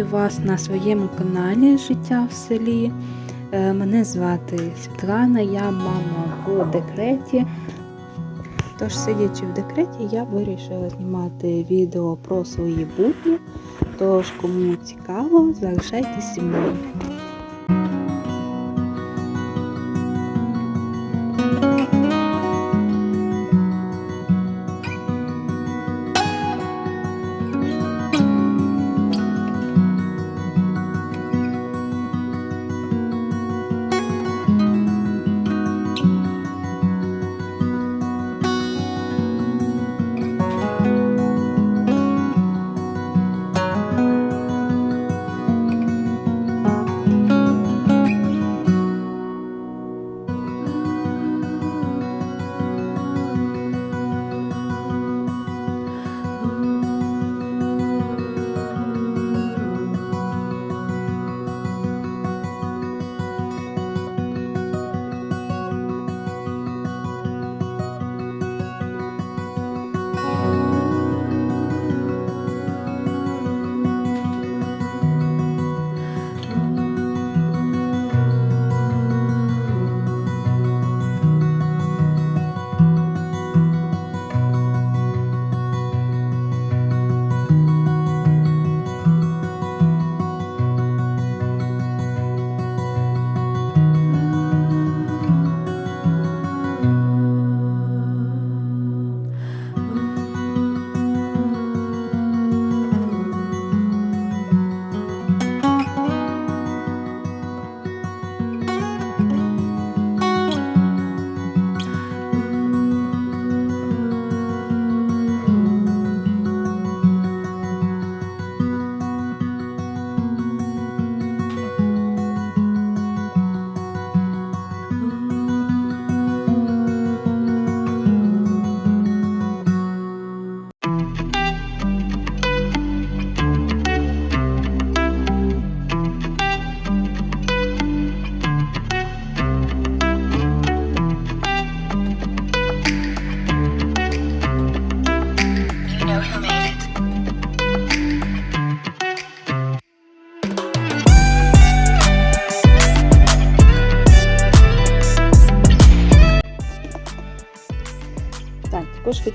Вітаю вас на своєму каналі Життя в селі. Е, Мене звати Світлана, я мама в декреті. Тож, сидячи в декреті, я вирішила знімати відео про свої будні. Тож, кому цікаво, залишайтесь зі мною.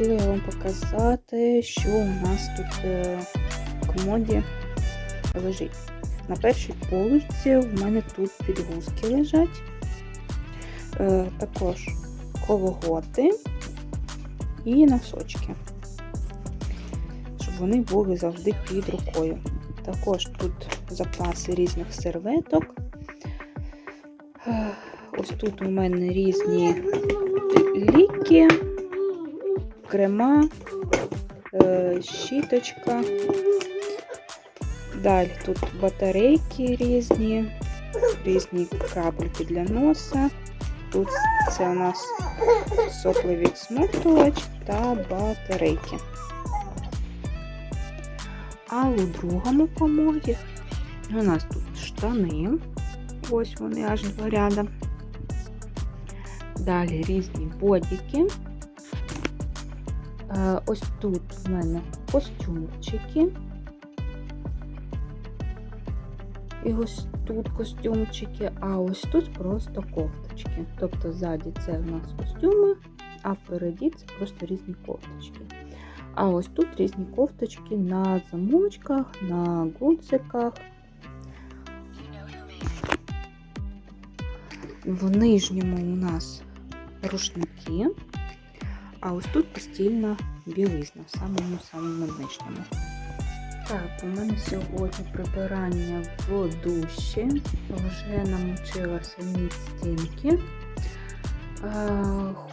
Хотіла я вам показати, що у нас тут е, в комоді лежить. На першій полиці в мене тут підгузки лежать, е, також колготи і носочки, щоб вони були завжди під рукою. Також тут запаси різних серветок. Е, Ось тут у мене різні ліки крема, е, щіточка. Далі тут батарейки різні, різні крапельки для носа. Тут це у нас сопловідсмоктувач та батарейки. А у другому комоді у нас тут штани. Ось вони аж два ряда. Далі різні бодіки. Е, Ось тут в мене костюмчики. І ось тут костюмчики, а ось тут просто кофточки. Тобто ззаді це в нас костюми, а впереді це просто різні кофточки. А ось тут різні кофточки на замочках, на гудзиках. В нижньому у нас рушники, а ось тут постільна білизна, в самому самому нижньому. Так, у мене сьогодні прибирання в душі. Вже намочила самі стінки.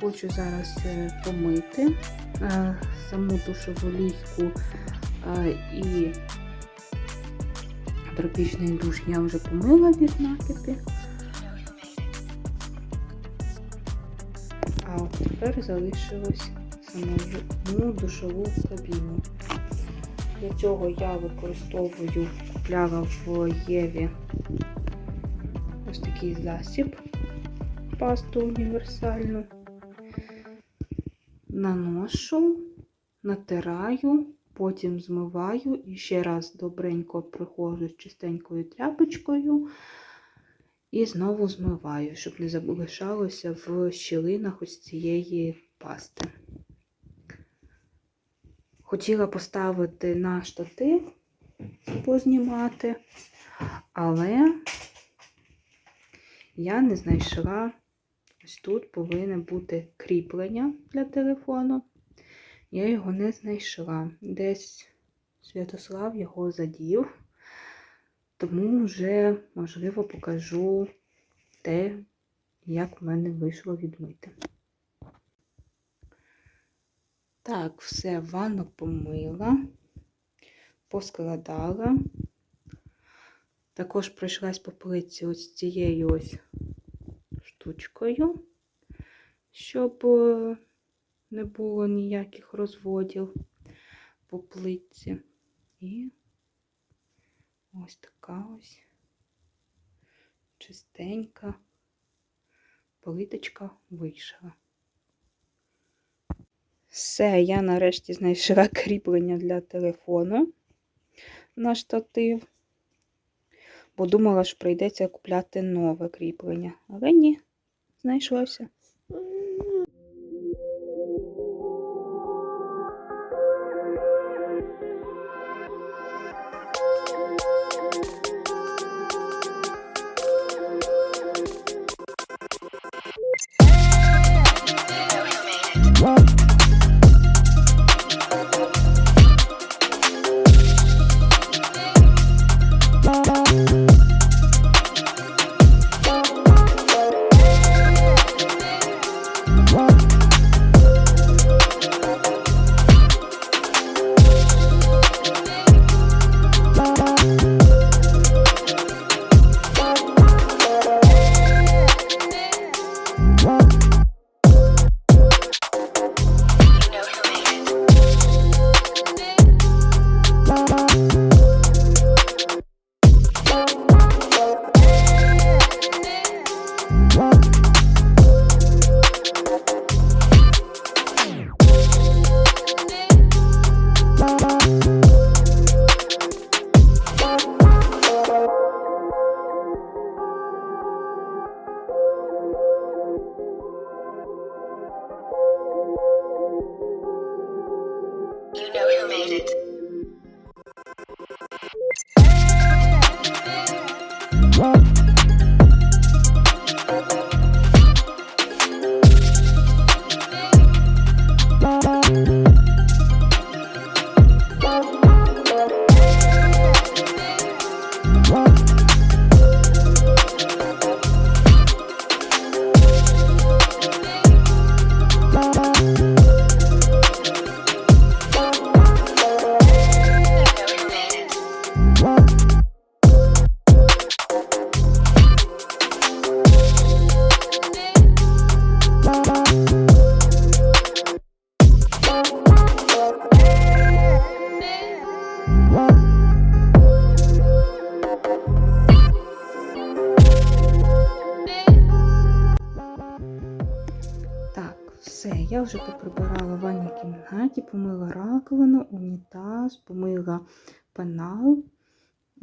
Хочу зараз е, помити е, саму душову лійку е, і тропічний душ я вже помила від накипі. Тепер залишилось саму душову кабіну. Для цього я використовую, купляла в Єві ось такий засіб, пасту універсальну. Наношу, натираю потім змиваю і ще раз добренько приходжу з чистенькою тряпочкою і знову змиваю, щоб не залишалося в щілинах ось цієї пасти. Хотіла поставити на штатив, познімати, але я не знайшла, ось тут повинне бути кріплення для телефону. Я його не знайшла. Десь Святослав його задів, тому вже, можливо, покажу те, як в мене вийшло відмити. Так, все, ванну помила, поскладала. Також пройшлась по плитці ось цією ось штучкою, щоб е, не було ніяких розводів по плитці. І ось така ось чистенька плиточка вийшла. Все, я нарешті знайшла кріплення для телефону на штатив, бо думала, що прийдеться купляти нове кріплення. Але ні, знайшлося. it. Раковину, унітаз, помила пенал.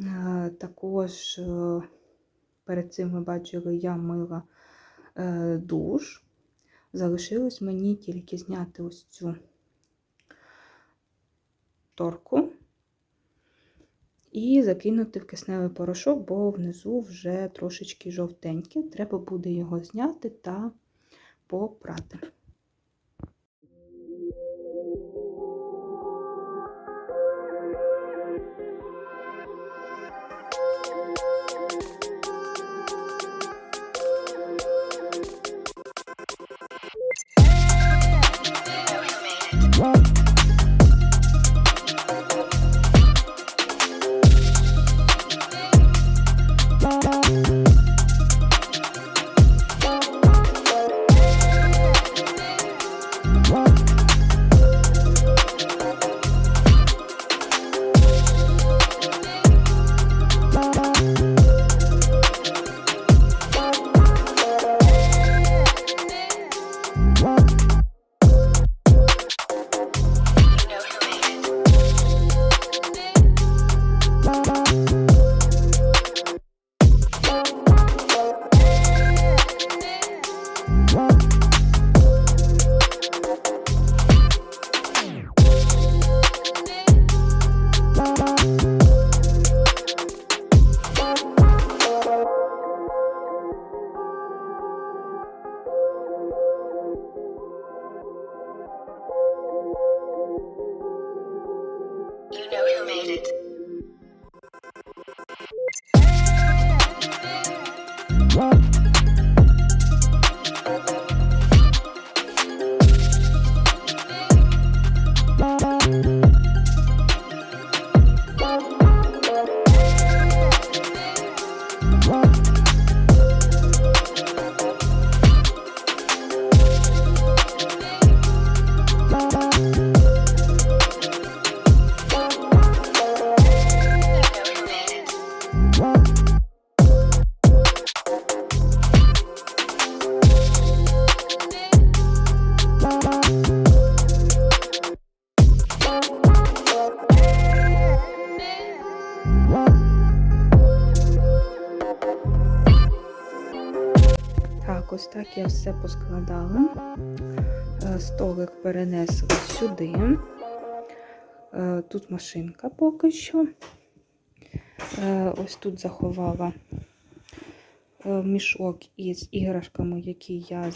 Е, Також е, перед цим ви бачили, я мила е, душ. Залишилось мені тільки зняти ось цю торку і закинути в кисневий порошок, бо внизу вже трошечки жовтеньке. Треба буде його зняти та попрати. Ось так я все поскладала. Е, Столик перенесла сюди. Е, Тут машинка поки що. Е, Ось тут заховала мішок із іграшками, які я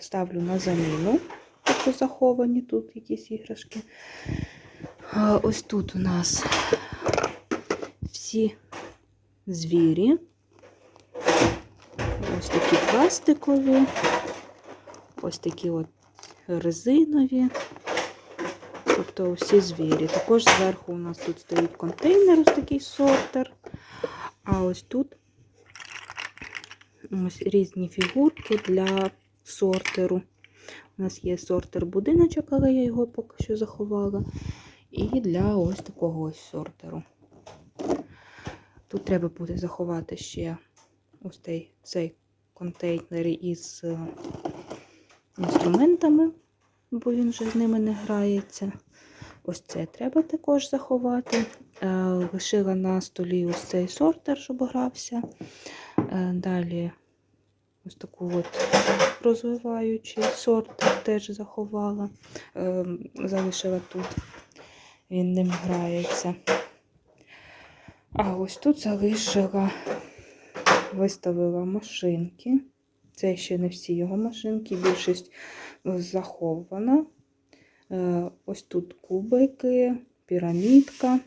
ставлю на заміну. Тобто заховані тут якісь іграшки. Ось тут у нас всі звірі. Ось такі пластикові, ось такі от резинові. Тобто всі звірі. Також зверху у нас тут стоїть контейнер, ось такий сортер. А ось тут ось різні фігурки для сортеру. У нас є сортер будиночок, але я його поки що заховала. І для ось такого ось сортеру. Тут треба буде заховати ще ось цей, цей контейнер із е, інструментами, бо він вже з ними не грається. Ось це треба також заховати. Е, Лишила на столі ось цей сортер, щоб грався. Е, Далі ось таку от розвиваючий сортер теж заховала. Залишила тут. Він ним грається. А ось тут залишила, виставила машинки. Це ще не всі його машинки, більшість захована. Е, Ось тут кубики, пірамідка.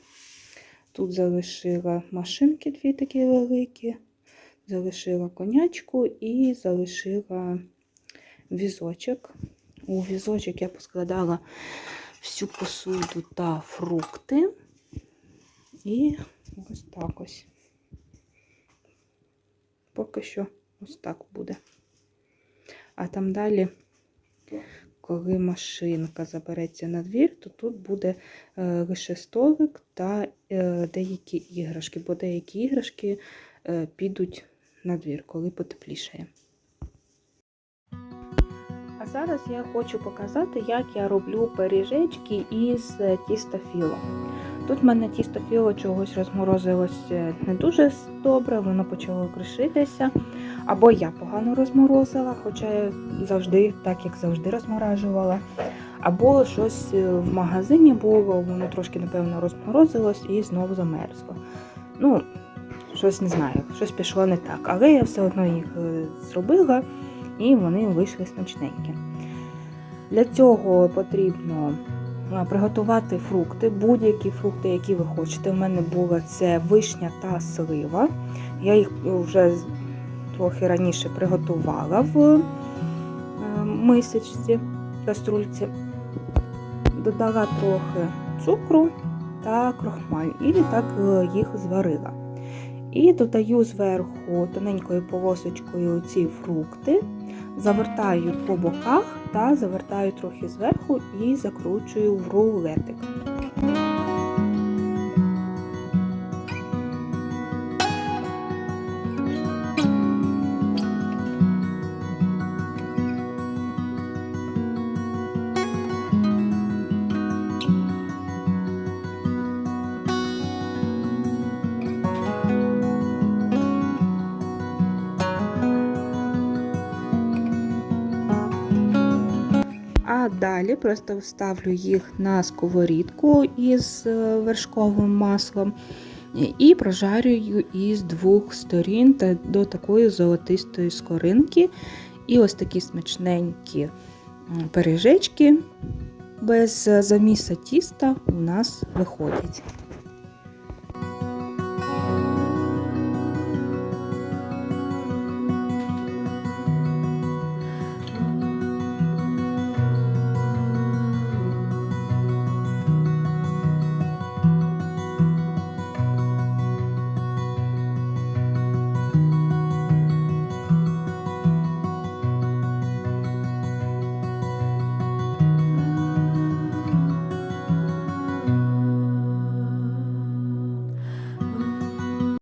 Тут залишила машинки дві такі великі, залишила конячку і залишила візочок. У візочок я поскладала всю посуду та фрукти. І ось так ось. Поки що ось так буде. А там далі, коли машинка забереться на двір, то тут буде е, лише столик та е, деякі іграшки, бо деякі іграшки е, підуть на двір, коли потеплішає. А зараз я хочу показати, як я роблю пиріжечки із е, тістофіло. Тут в мене тістофіло чогось розморозилось е, не дуже добре, воно почало кришитися. Або я погано розморозила, хоча я завжди, так як завжди, розморажувала. Або щось е, в магазині було, воно трошки, напевно, розморозилось і знову замерзло. Ну, щось не знаю, щось пішло не так. Але я все одно їх е, зробила і вони вийшли смачненькі. Для цього потрібно приготувати фрукти, будь-які фрукти, які ви хочете. У мене була це вишня та слива. Я їх вже трохи раніше приготувала в е, мисочці, каструльці. Додала трохи цукру та крохмаль і так е, їх зварила. І додаю зверху тоненькою полосочкою ці фрукти, завертаю по боках та завертаю трохи зверху і закручую в рулетик. Далі просто вставлю їх на сковорідку із е, вершковим маслом і прожарюю із двох сторін та до такої золотистої скоринки. І ось такі смачненькі пережечки без заміса тіста у нас виходять.